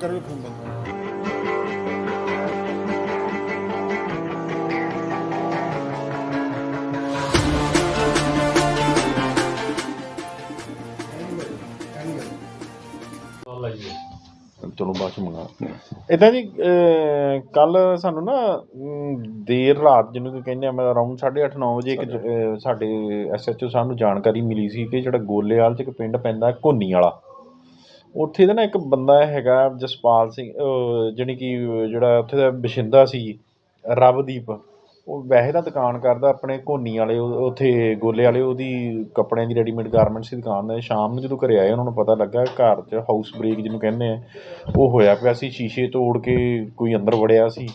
ਕਰੋ ਫੋਨ ਬੰਦ ਚਲੋ ਬਾਅਦ ਚ ਮੰਗਾ ਇਦਾਂ ਜੀ ਕੱਲ ਸਾਨੂੰ ਨਾ ਅਮ, ਦੇਰ ਰਾਤ ਜਿਹਨੂੰ ਕਿ ਕਹਿੰਦੇ ਆ ਮੈਂ ਅਰਾਊਂਡ 8:30 9 ਵਜੇ ਇੱਕ ਜ- ਅਹ, ਸਾਡੇ ਐਸਐਚਓ ਸਾਹਿਬ ਨੂੰ ਜਾਣਕਾਰੀ ਮਿਲੀ ਸੀ ਕਿ ਜਿਹੜਾ ਗੋਲੇਵਾਲ ਚ ਇੱਕ ਪਿੰਡ ਪੈਂਦਾ ਘੋਨੀ ਵਾਲਾ। ਉੱਥੇ ਦਾ ਨਾ ਇੱਕ ਬੰਦਾ ਹੈਗਾ ਜਸਪਾਲ ਸਿੰਘ ਜਾਣੀ ਕਿ ਜਿਹੜਾ ਉੱਥੇ ਦਾ ਬਸ਼ਿੰਦਾ ਸੀ, ਰਵਦੀਪ, ਉਹ ਵੈਸੇ ਤਾਂ ਦੁਕਾਨ ਕਰਦਾ ਆਪਣੇ ਘੋਨੀ ਵਾਲੇ, ਉਹ- ਉੱਥੇ ਗੋਲੇ ਵਾਲੇ ਉਹਦੀ ਕੱਪੜਿਆਂ ਦੀ ਰੈਡੀਮੇਡ ਗਾਰਮੈਂਟਸ ਦੀ ਦੁਕਾਨ ਹੈ ਸ਼ਾਮ ਨੂੰ ਜਦੋਂ ਘਰੇ ਆਏ ਉਹਨਾਂ ਨੂੰ ਪਤਾ ਲੱਗਾ ਘਰ 'ਚ ਹਾਊਸ ਬ੍ਰੇਕ ਜਿਹਨੂੰ ਕਹਿੰਦੇ ਆ, ਉਹ ਹੋਇਆ ਪਿਆ ਸੀ, ਸ਼ੀਸ਼ੇ ਤੋੜ ਕੇ ਕੋਈ ਅੰਦਰ ਵੜਿਆ ਸੀ,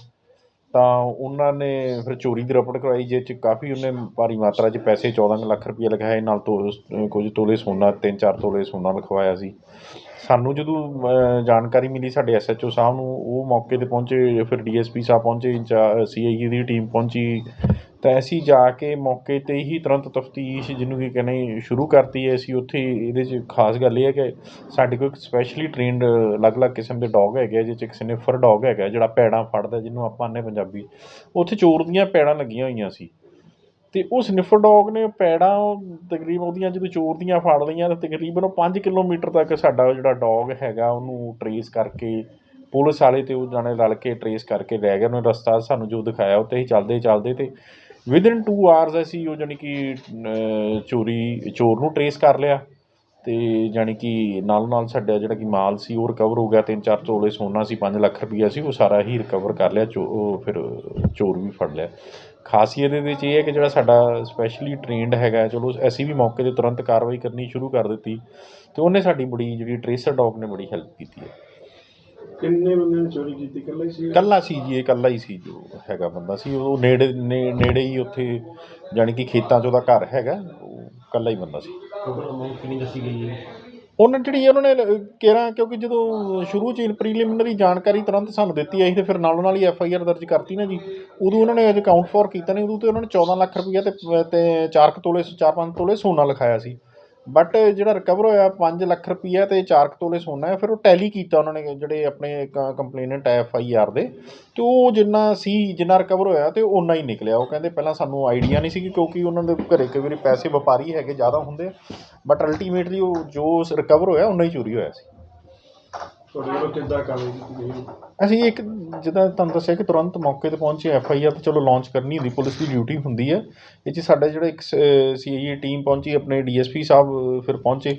ਤਾਂ ਉਹਨਾਂ ਨੇ ਫਿਰ ਚੋਰੀ ਦੀ ਰਿਪੋਰਟ ਕਰਵਾਈ ਜਿਸ 'ਚ ਕਾਫੀ ਉਹਨੇ ਭਾਰੀ ਮਾਤਰਾ 'ਚ ਪੈਸੇ 14 ਲੱਖ ਰੁਪਏ ਲਿਖਾਏ ਨਾਲ ਤੋ ਕੁਝ ਤੋਲੇ ਸੋਨਾ, ਤਿੰਨ ਚਾਰ ਤੋਲੇ ਸੋਨਾ ਲਿਖਵਾਇਆ ਸੀ। ਸਾਨੂੰ ਜਦੋਂ ਜਾਣਕਾਰੀ ਮਿਲੀ ਸਾਡੇ ਐਸਐਚਓ ਸਾਹਿਬ ਨੂੰ, ਉਹ ਮੌਕੇ ਤੇ ਪਹੁੰਚੇ, ਫਿਰ ਡੀ ਐੱਸ ਪੀ ਸਾਹਿਬ ਪਹੁੰਚੇ ਇੰਚਾਰ ਸੀ ਆਈ ਏ ਦੀ ਟੀਮ ਪਹੁੰਚੀ। ਤਾਂ ਅਸੀਂ ਜਾ ਕੇ ਮੌਕੇ ਤੇ ਹੀ ਤੁਰੰਤ ਤਫਤੀਸ਼ ਜਿਹਨੂੰ ਕਿ ਕਹਿੰਦੇ, ਸ਼ੁਰੂ ਕਰਤੀ ਹੈ ਅਸੀਂ ਉੱਥੇ। ਇਹਦੇ 'ਚ ਖਾਸ ਗੱਲ ਇਹ ਹੈ ਕਿ ਸਾਡੇ ਕੋਲ ਇੱਕ ਸਪੈਸ਼ਲੀ ਟ੍ਰੇਨਡ ਅਲੱਗ-ਅਲੱਗ ਕਿਸਮ ਦੇ ਡੌਗ ਹੈਗੇ ਆ ਜਿਹ 'ਚ ਇੱਕ ਸਨਿਫਰ ਡੌਗ ਹੈਗਾ, ਜਿਹੜਾ ਪੈੜਾਂ ਫੜਦਾ, ਜਿਹਨੂੰ ਆਪਾਂ ਆਨੇ ਪੰਜਾਬੀ। ਉੱਥੇ ਚੋਰ ਦੀਆਂ ਪੈੜਾਂ ਲੱਗੀਆਂ ਹੋਈਆਂ ਸੀ। ਅਤੇ ਉਹ ਸਨਿਫਰ ਡੌਗ ਨੇ ਪੈੜਾਂ ਉਹ ਤਕਰੀਬਨ ਉਹਦੀਆਂ ਜਦੋਂ ਚੋਰ ਦੀਆਂ ਫੜ ਲਈਆਂ ਤਾਂ ਤਕਰੀਬਨ ਉਹ ਪੰਜ ਕਿਲੋਮੀਟਰ ਤੱਕ ਸਾਡਾ ਜਿਹੜਾ ਡੋਗ ਹੈਗਾ ਉਹਨੂੰ ਟਰੇਸ ਕਰਕੇ ਪੁਲਿਸ ਵਾਲੇ ਤੇ ਉਹ ਜਾਣੇ ਰਲ ਕੇ ਟਰੇਸ ਕਰਕੇ ਲੈ ਗਏ। ਉਹਨੇ ਰਸਤਾ ਸਾਨੂੰ ਜੋ ਦਿਖਾਇਆ ਉੱਤੇ ਹੀ ਚੱਲਦੇ ਚੱਲਦੇ ਤੇ ਵਿਦਿਨ 2 ਆਵਰਸ ਅਸੀਂ ਉਹ ਜਾਣੀ ਕਿ ਚੋਰੀ, ਚੋਰ ਨੂੰ ਟਰੇਸ ਕਰ ਲਿਆ। ਤੇ ਜਾਣੀ ਕਿ ਨਾਲ ਨਾਲ ਸਾਡਾ ਜਿਹੜਾ ਕਿ ਮਾਲ ਸੀ ਉਹ ਰਿਕਵਰ ਹੋ ਗਿਆ ਤਿੰਨ ਚਾਰ ਤੋਲੇ ਸੋਨਾ ਸੀ 5 ਲੱਖ ਰੁਪਈਆ ਸੀ ਉਹ ਸਾਰਾ ਹੀ ਰਿਕਵਰ ਕਰ ਲਿਆ ਚੋ ਉਹ ਫਿਰ ਚੋਰ ਵੀ ਫੜ ਲਿਆ। ਖਾਸੀਅਤ ਇਹਦੇ ਵਿੱਚ ਇਹ ਹੈ ਕਿ ਜਿਹੜਾ ਸਾਡਾ ਸਪੈਸ਼ਲੀ ਟ੍ਰੇਨਡ ਹੈਗਾ ਚਲੋ ਅਸੀਂ ਵੀ ਮੌਕੇ ਤੇ ਤੁਰੰਤ ਕਾਰਵਾਈ ਕਰਨੀ ਸ਼ੁਰੂ ਕਰ ਦਿੱਤੀ ਤੇ ਉਹਨੇ ਸਾਡੀ ਬੜੀ ਜਿਹੜੀ ਟ੍ਰੇਸਰ ਡੌਗ ਨੇ ਬੜੀ ਹੈਲਪ ਕੀਤੀ ਹੈ। ਕਿੰਨੇ ਬੰਦੇ ਨੇ ਚੋਰੀ ਕੀਤੀ? ਇਕੱਲਾ ਹੀ ਸੀ? ਕੱਲਾ ਸੀ ਜੀ ਇਹ ਕੱਲਾ ਹੀ ਸੀ ਜੋ ਹੈਗਾ ਬੰਦਾ ਸੀ। ਉਹ ਨੇੜੇ ਨੇ- ਨੇੜੇ ਹੀ ਉੱਥੇ ਜਾਣੀ ਕਿ ਖੇਤਾਂ 'ਚ ਉਹਦਾ ਘਰ ਹੈਗਾ ਉਹ ਕੱਲਾ ਹੀ ਬੰਦਾ ਸੀ। ਟੋਟਲ ਕਿੰਨੀ ਦੱਸੀ ਗਈ ਹੈ? ਉਹਨਾਂ ਜਿਹੜੀ ਉਹਨਾਂ ਨੇ ਕਿਹਾ ਕਿਉਂਕਿ ਜਦੋਂ ਸ਼ੁਰੂ ਚ ਪ੍ਰੀਲਿਮਿਨਰੀ ਜਾਣਕਾਰੀ ਤੁਰੰਤ ਸਾਨੂੰ ਦਿੱਤੀ ਆਈ ਤੇ ਫਿਰ ਨਾਲੋਂ ਨਾਲ ਹੀ ਐਫ ਆਈ ਆਰ ਦਰਜ ਕਰਤੀ ਨਾ ਜੀ, ਉਦੋਂ ਉਹਨਾਂ ਨੇ ਅਜੇ ਕਾਊਂਟ ਫੋਰ ਕੀਤਾ ਨਹੀਂ, ਉਦੋਂ ਤੇ ਉਹਨਾਂ ਨੇ 14 ਲੱਖ ਰੁਪਈਆ ਤੇ ਤੇ 4 ਤੋਲੇ 4-5 ਤੋਲੇ ਸੋਨਾ ਲਿਖਾਇਆ ਸੀ। ਬਟ ਜਿਹੜਾ ਰਿਕਵਰ ਹੋਇਆ 5 ਲੱਖ ਰੁਪਈਆ ਤੇ 4 ਤੋਲੇ ਸੋਨਾ ਹੈ, ਫਿਰ ਉਹ ਟੈਲੀ ਕੀਤਾ ਉਹਨਾਂ ਨੇ ਜਿਹੜੇ ਆਪਣੇ ਕੰਪਲੇਨੈਂਟ ਐਫ ਆਈ ਆਰ ਦੇ। ਤੇ ਉਹ ਜਿੰਨਾ ਸੀ, ਜਿੰਨਾ ਰਿਕਵਰ ਹੋਇਆ ਤੇ ਓਨਾ ਹੀ ਨਿਕਲਿਆ। ਉਹ ਕਹਿੰਦੇ ਪਹਿਲਾਂ ਸਾਨੂੰ ਆਈਡੀਆ ਨਹੀਂ ਸੀ ਕਿਉਂਕਿ ਉਹਨਾਂ ਦੇ ਘਰੇ ਕਈ ਵਾਰੀ ਪੈਸੇ ਵਪਾਰੀ ਹੈਗੇ ਜ਼ਿਆਦਾ ਹੁੰਦੇ ਬਟ ਅਲਟੀਮੇਟਲੀ ਉਹ ਜੋ ਰਿਕਵਰ ਹੋਇਆ ਉਨਾ ਹੀ ਚੋਰੀ ਹੋਇਆ ਸੀ। ਤੁਹਾਡੇ ਵੱਲੋਂ ਕਿੱਦਾਂ ਕਾਰਵਾਈ ਕੀਤੀ ਗਈ ਅਸੀਂ ਇੱਕ ਜਿੱਦਾਂ ਤੁਹਾਨੂੰ ਦੱਸਿਆ ਕਿ ਤੁਰੰਤ ਮੌਕੇ ਤੇ ਪਹੁੰਚੇ ਐਫ ਆਈ ਆਰ ਤੇ ਚਲੋ ਲਾਂਚ ਕਰਨੀ ਹੁੰਦੀ ਪੁਲਿਸ ਦੀ ਡਿਊਟੀ ਹੁੰਦੀ ਹੈ। ਇਹ 'ਚ ਸਾਡਾ ਜਿਹੜਾ ਇੱਕ ਸੀ ਆਈ ਏ ਟੀਮ ਪਹੁੰਚੀ, ਆਪਣੇ ਡੀ ਐੱਸ ਪੀ ਸਾਹਿਬ ਫਿਰ ਪਹੁੰਚੇ।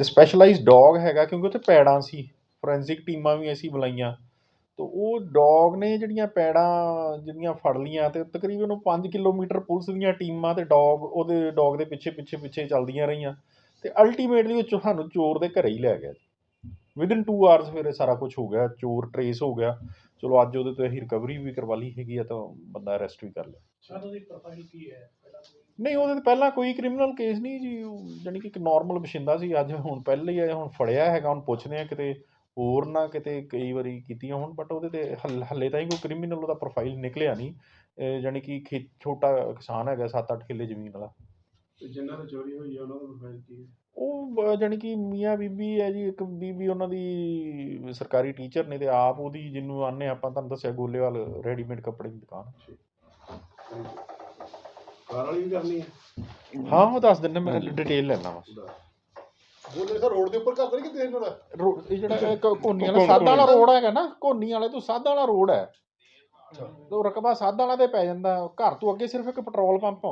ਤੇ ਸਪੈਸ਼ਲਾਈਜ਼ਡ ਡੌਗ ਹੈਗਾ, ਕਿਉਂਕਿ ਉੱਥੇ ਪੈੜਾਂ ਸੀ। ਫੋਰੈਂਸਿਕ ਟੀਮਾਂ ਵੀ ਅਸੀਂ ਬੁਲਾਈਆਂ। ਤਾਂ ਉਹ ਡੌਗ ਨੇ ਜਿਹੜੀਆਂ ਪੈੜਾਂ ਜਿਹੜੀਆਂ ਫੜ ਲੀਆਂ ਤੇ ਤਕਰੀਬਨ ਉਹ 5 ਕਿਲੋਮੀਟਰ ਪੁਲਿਸ ਦੀਆਂ ਟੀਮਾਂ ਤੇ ਡੌਗ ਉਹਦੇ ਡੌਗ ਦੇ ਪਿੱਛੇ ਪਿੱਛੇ ਪਿੱਛੇ ਚੱਲਦੀਆਂ ਰਹੀਆਂ। ਤੇ ਅਲਟੀਮੇਟਲੀ ਉਹ ਸਾਨੂੰ ਚੋਰ ਦੇ ਘਰੇ ਹੀ ਲੈ ਗਿਆ ਵਿਦਿਨ 2 ਆਵਰਸ ਫਿਰ ਇਹ ਸਾਰਾ ਕੁਝ ਹੋ ਗਿਆ ਚੋਰ ਟਰੇਸ ਹੋ ਗਿਆ। ਚਲੋ ਅੱਜ ਉਹਦੇ ਤੋਂ ਅਸੀਂ ਰਿਕਵਰੀ ਵੀ ਕਰਵਾ ਲਈ ਹੈਗੀ ਆ ਤਾਂ ਬੰਦਾ ਅਰੈਸਟ ਵੀ ਕਰ ਲਿਆ ਸਾਨੂੰ ਦੀ ਪ੍ਰੋਫਾਈਲ ਕੀ ਹੈ? ਨਹੀਂ ਉਹਦੇ ਤੇ ਪਹਿਲਾਂ ਕੋਈ ਕ੍ਰਿਮੀਨਲ ਕੇਸ ਨਹੀਂ ਜੀ। ਜਾਣੀ ਕਿ ਇੱਕ ਨਾਰਮਲ ਬਸ਼ਿੰਦਾ ਸੀ ਅੱਜ ਹੁਣ ਪਹਿਲਾਂ ਹੀ ਆਇਆ ਹੁਣ ਫੜਿਆ ਹੈਗਾ ਹੁਣ ਪੁੱਛਦੇ ਆ ਕਿਤੇ ਹੋਰ ਨਾ ਕਿਤੇ ਕਈ ਵਾਰੀ ਕੀਤੀਆਂ ਹੁਣ ਬਟ ਉਹਦੇ ਤੇ ਹਲ- ਤਾਂ ਹੀ ਕੋਈ ਕ੍ਰਿਮੀਨਲ ਉਹਦਾ ਪ੍ਰੋਫਾਈਲ ਨਿਕਲਿਆ ਨਹੀਂ। ਜਾਣੀ ਕਿ ਛੋਟਾ ਕਿਸਾਨ ਹੈਗਾ 7-8 ਕਿੱਲੇ ਜ਼ਮੀਨ ਵਾਲਾ। ਜਿਨ੍ਹਾਂ ਦੀ ਚੋਰੀ ਹੋਈ ਹੈ ਉਹਨਾਂ ਦਾ ਪ੍ਰੋਫਾਈਲ ਕੀ ਹੈ? ਉਹ ਜਾਣੀ ਕਿ ਮੀਆਂ ਬੀਬੀ ਹੈ ਜੀ ਇੱਕ ਬੀਬੀ ਉਹਨਾਂ ਦੀ ਸਰਕਾਰੀ ਟੀਚਰ ਨੇ ਤੇ ਆਪ ਉਹਦੀ ਜਿਹਨੂੰ ਆਨੇ ਆਪਾਂ ਤੁਹਾਨੂੰ ਦੱਸਿਆ ਗੋਲੇਵਾਲ ਰੈਡੀਮੇਡ ਕੱਪੜੇ ਦੀ ਦੁਕਾਨ। ਕਾਰ ਵਾਲੀ ਵੀ ਕਰਨੀ ਹੈ? ਹਾਂ ਉਹ ਦੱਸ ਦਿੰਦਾ ਮੈਂ ਡਿਟੇਲ ਲੈਣਾ ਵਾ। ਬੋਲੇ ਸਰ ਰੋਡ ਦੇ ਉੱਪਰ ਕਰਦੇ ਕਿ ਇਹਨਾਂ ਦਾ? ਇਹ ਜਿਹੜਾ ਇੱਕ ਕੋਨੀ ਵਾਲਾ ਸਾਦਾ ਵਾਲਾ ਰੋਡ ਹੈਗਾ ਨਾ ਕੋਨੀ ਵਾਲੇ ਤੋਂ ਸਾਦਾ ਵਾਲਾ ਰੋਡ ਹੈ। ਤੋਂ ਰਕਬਾ ਸਾਦਾ ਵਾਲਾ ਤੇ ਪੈ ਜਾਂਦਾ ਘਰ ਤੋਂ ਅੱਗੇ ਸਿਰਫ ਇੱਕ ਪੈਟਰੋਲ ਪੰਪ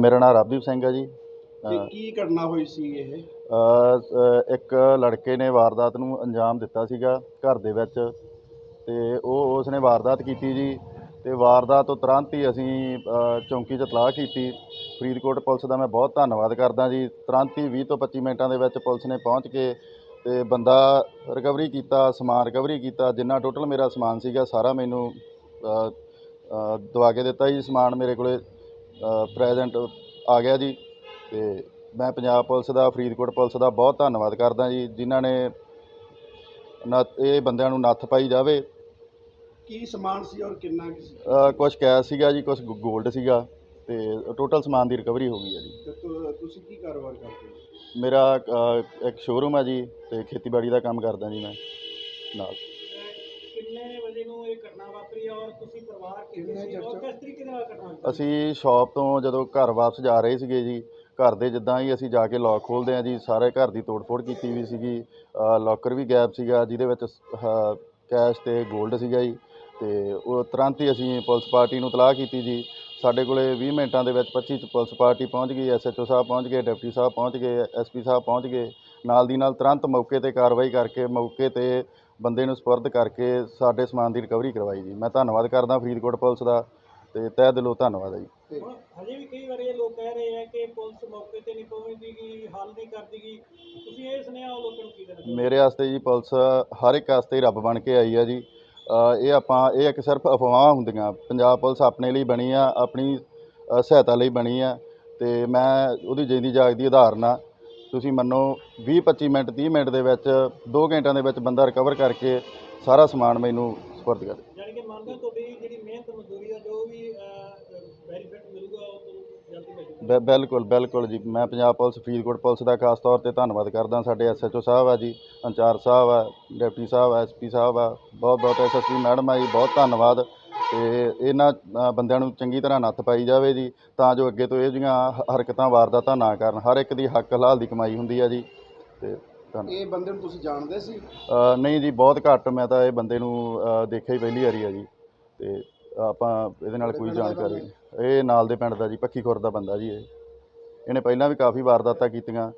ਮੇਰਾ ਨਾਮ ਰਵਦੀਪ ਸਿੰਘ ਹੈ ਜੀ। ਤੇ ਕੀ ਘਟਨਾ ਹੋਈ ਸੀ ਇਹ? ਇੱਕ ਲੜਕੇ ਨੇ ਵਾਰਦਾਤ ਨੂੰ ਅੰਜਾਮ ਦਿੱਤਾ ਸੀਗਾ ਘਰ ਦੇ ਵਿੱਚ ਤੇ ਉਹ ਉਸ ਨੇ ਵਾਰਦਾਤ ਕੀਤੀ ਜੀ ਤੇ ਵਾਰਦਾਤ ਤੋਂ ਤੁਰੰਤ ਹੀ ਅਸੀਂ ਚੌਂਕੀ 'ਚ ਇਤਲਾਹ ਕੀਤੀ। ਫਰੀਦਕੋਟ ਪੁਲਿਸ ਦਾ ਮੈਂ ਬਹੁਤ ਧੰਨਵਾਦ ਕਰਦਾ ਜੀ। ਤੁਰੰਤ ਹੀ 20 ਤੋਂ 25 ਮਿੰਟਾਂ ਦੇ ਵਿੱਚ ਪੁਲਿਸ ਨੇ ਪਹੁੰਚ ਕੇ ਤੇ ਬੰਦਾ ਰਿਕਵਰੀ ਕੀਤਾ ਸਮਾਨ ਰਿਕਵਰੀ ਕੀਤਾ ਜਿੰਨਾ ਟੋਟਲ ਮੇਰਾ ਸਮਾਨ ਸੀਗਾ ਸਾਰਾ ਮੈਨੂੰ ਦਵਾ ਕੇ ਦਿੱਤਾ ਜੀ। ਸਮਾਨ ਮੇਰੇ ਕੋਲੇ ਪ੍ਰੈਜ਼ੈਂਟ ਆ ਗਿਆ ਜੀ। ਤੇ ਮੈਂ ਪੰਜਾਬ ਪੁਲਿਸ ਦਾ ਫਰੀਦਕੋਟ ਪੁਲਿਸ ਦਾ ਬਹੁਤ ਧੰਨਵਾਦ ਕਰਦਾ ਜੀ ਜਿਨ੍ਹਾਂ ਨੇ ਨੱਥ ਇਹ ਬੰਦਿਆਂ ਨੂੰ ਨੱਥ ਪਾਈ ਜਾਵੇ। ਕੀ ਸਮਾਨ ਸੀ ਔਰ ਕਿੰਨਾ ਕੀ ਸੀ? ਅ, ਕੁਛ ਕੈਸ਼ ਸੀਗਾ ਜੀ ਕੁਛ 골ਡ ਸੀਗਾ ਤੇ ਟੋਟਲ ਸਮਾਨ ਦੀ ਰਿਕਵਰੀ ਹੋ ਗਈ ਹੈ ਜੀ। ਤੇ ਤੁ- ਤੁਸੀਂ ਕੀ ਕਾਰੋਬਾਰ ਕਰਦੇ ਹੋ? ਮੇਰਾ ਅ, ਇੱਕ ਸ਼ੋਰੂਮ ਹੈ ਜੀ ਤੇ ਖੇਤੀਬਾੜੀ ਦਾ ਕੰਮ ਕਰਦਾ ਜੀ ਮੈਂ ਨਾਲ। ਔਰ ਤੁਸੀਂ ਪਰਿਵਾਰ ਕਿੰਨੇ ਕਿੰਨੇ ਸੀ? ਔਰ ਚਰਚਾ- ਕਿਸ ਤਰੀਕੇ ਨਾਲ ਘਟਨਾ ਹੋਈ? ਅਸੀਂ ਸ਼ਾਪ ਤੋਂ ਜਦੋਂ ਘਰ ਵਾਪਸ ਜਾ ਰਹੇ ਸੀਗੇ ਜੀ ਘਰ ਦੇ ਜਿੱਦਾਂ ਹੀ ਅਸੀਂ ਜਾ ਕੇ ਲੋਕ ਖੋਲਦੇ ਆ ਜੀ, ਸਾਰੇ ਘਰ ਦੀ ਤੋੜ ਫੋੜ ਕੀਤੀ ਵੀ ਸੀਗੀ ਲੋਕਰ ਵੀ ਗਾਇਬ ਸੀਗਾ, ਜਿਹਦੇ ਵਿੱਚ ਕੈਸ਼ ਤੇ 골ਡ ਸੀਗਾ ਜੀ, ਤੇ ਉਹ ਤੁਰੰਤ ਹੀ ਅਸੀਂ ਪੁਲਿਸ ਪਾਰਟੀ ਨੂੰ ਤਲਾਹ ਕੀਤੀ ਜੀ। ਸਾਡੇ ਕੋਲੇ 20 ਮਿੰਟਾਂ ਦੇ ਵਿੱਚ 25 ਚ ਪੁਲਿਸ ਪਾਰਟੀ ਪਹੁੰਚ ਗਈ ਐਸਐਚਓ ਸਾਹਿਬ ਪਹੁੰਚ ਗਏ, ਡਿਪਟੀ ਸਾਹਿਬ ਪਹੁੰਚ ਗਏ ਐਸਪੀ ਸਾਹਿਬ ਪਹੁੰਚ ਗਏ। ਨਾਲ ਦੀ ਨਾਲ ਤੁਰੰਤ ਮੌਕੇ ਤੇ ਕਾਰਵਾਈ ਕਰਕੇ, ਮੌਕੇ ਤੇ ਬੰਦੇ ਨੂੰ ਸਪੁਰਦ ਕਰਕੇ ਸਾਡੇ ਸਮਾਨ ਦੀ ਰਿਕਵਰੀ ਕਰਵਾਈ ਜੀ। ਮੈਂ ਧੰਨਵਾਦ ਕਰਦਾ ਫਰੀਦਕੋਟ ਪੁਲਿਸ ਦਾ, ਤੇ ਤਹਿ ਦਿਲੋਂ ਧੰਨਵਾਦ ਹੈ ਜੀ। ਹੁਣ ਹਜੇ ਵੀ ਕਈ ਵਾਰ ਇਹ ਲੋਕ ਕਹਿ ਰਹੇ ਆ ਕਿ ਪੁਲਿਸ ਮੌਕੇ ਤੇ ਨਹੀਂ ਪਹੁੰਚਦੀਗੀ ਹੱਲ ਨਹੀਂ ਕਰਦੀਗੀ ਤੁਸੀਂ ਇਹ ਸੁਨੇਹਾ ਉਹ ਲੋਕਾਂ ਨੂੰ ਕੀ ਦੇਣਾ ਚਾਹੋਗੇ? ਮੇਰੇ ਵਾਸਤੇ ਜੀ ਪੁਲਿਸ ਹਰ ਇੱਕ ਵਾਸਤੇ ਹੀ ਰੱਬ ਬਣ ਕੇ ਆਈ ਆ ਜੀ। ਅ, ਇਹ ਆਪਾਂ ਇਹ ਇੱਕ ਸਿਰਫ ਅਫਵਾਹਾਂ ਹੁੰਦੀਆਂ। ਪੰਜਾਬ ਪੁਲਿਸ ਆਪਣੇ ਲਈ ਬਣੀ ਆ ਆਪਣੀ ਅ, ਸਹਾਇਤਾ ਲਈ ਬਣੀ ਆ। ਤੇ ਮੈਂ ਉਹਦੀ ਜਿੰਦੀ ਜਾਗਦੀ ਉਦਾਹਰਨ ਆ ਤੁਸੀਂ ਮੰਨੋ 20 25 ਮਿੰਟ 30 ਮਿੰਟ ਦੇ ਵਿੱਚ 2 ਘੰਟਿਆਂ ਦੇ ਵਿੱਚ ਬੰਦਾ ਰਿਕਵਰ ਕਰਕੇ ਸਾਰਾ ਸਮਾਨ ਮੈਨੂੰ ਸਪੁਰਦ ਕਰ ਯਾਨੀ ਕਿ ਮੰਨਦੇ ਹੋ ਤੁਹਾਡੀ ਬਿ- ਬਿਲਕੁਲ ਬਿਲਕੁਲ ਜੀ। ਮੈਂ ਪੰਜਾਬ ਪੁਲਿਸ ਫਰੀਦਕੋਟ ਪੁਲਿਸ ਦਾ ਖਾਸ ਤੌਰ ਤੇ ਧੰਨਵਾਦ ਕਰਦਾ ਸਾਡੇ ਐਸਐਚਓ ਸਾਹਿਬ ਆ ਜੀ ਅੰਚਾਰ ਸਾਹਿਬ ਆ ਡਿਪਟੀ ਸਾਹਿਬ ਆ ਐਸਪੀ ਸਾਹਿਬ ਆ ਬਹੁਤ ਬਹੁਤ ਐਸਐਸਪੀ ਮੈਡਮ ਆ ਜੀ ਬਹੁਤ ਧੰਨਵਾਦ। ਤੇ ਇਹਨਾਂ ਅ, ਬੰਦਿਆਂ ਨੂੰ ਚੰਗੀ ਤਰ੍ਹਾਂ ਨੱਥ ਪਾਈ ਜਾਵੇ ਜੀ ਤਾਂ ਜੋ ਅੱਗੇ ਤੋਂ ਇਹ ਜਿਹੀਆਂ ਹ- ਹਰਕਤਾਂ ਵਾਰਦਾਤਾਂ ਨਾ ਕਰਨ। ਹਰ ਇੱਕ ਦੀ ਹੱਕ ਹਲਾਲ ਦੀ ਕਮਾਈ ਹੁੰਦੀ ਆ ਜੀ ਤੇ ਧੰਨ ਇਹ ਬੰਦੇ ਨੂੰ ਤੁਸੀਂ ਜਾਣਦੇ ਸੀ? ਅ, ਨਹੀਂ ਜੀ ਬਹੁਤ ਘੱਟ ਮੈਂ ਤਾਂ ਇਹ ਬੰਦੇ ਨੂੰ ਅ, ਦੇਖਿਆ ਹੀ ਪਹਿਲੀ ਵਾਰੀ ਆ ਜੀ ਤੇ ਆਪਾਂ ਇਹਦੇ ਨਾਲ ਕੋਈ ਜਾਣਕਾਰੀ ਇਹ ਨਾਲ ਦੇ ਪਿੰਡ ਦਾ ਜੀ, ਪੱਖੀ ਖੁਰ ਦਾ ਬੰਦਾ ਜੀ ਇਹ। ਇਹਨੇ ਪਹਿਲਾਂ ਵੀ ਕਾਫੀ ਵਾਰਦਾਤਾਂ ਕੀਤੀਆਂ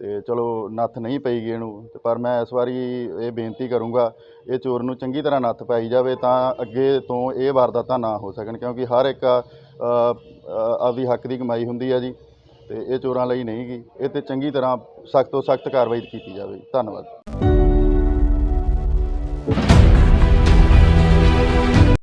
ਤੇ ਚਲੋ ਨੱਥ ਨਹੀਂ ਪਈ ਗਈ ਇਹਨੂੰ। ਤੇ ਪਰ ਮੈਂ ਇਸ ਵਾਰੀ ਇਹ ਬੇਨਤੀ ਕਰੂੰਗਾ, ਇਹ ਚੋਰ ਨੂੰ ਚੰਗੀ ਤਰ੍ਹਾਂ ਨੱਥ ਪਾਈ ਜਾਵੇ ਤਾਂ ਅੱਗੇ ਤੋਂ ਇਹ ਵਾਰਦਾਤਾਂ ਨਾ ਹੋ ਸਕਣ। ਕਿਉਂਕਿ ਹਰ ਇੱਕ ਆਪਦੀ ਹੱਕ ਦੀ ਕਮਾਈ ਹੁੰਦੀ ਆ ਜੀ ਤੇ ਇਹ ਚੋਰਾਂ ਲਈ ਨਹੀਂ ਗੀ। ਇਹ ਤੇ ਚੰਗੀ ਤਰ੍ਹਾਂ ਸਖਤ ਤੋਂ ਸਖਤ ਕਾਰਵਾਈ ਕੀਤੀ ਜਾਵੇ। ਧੰਨਵਾਦ।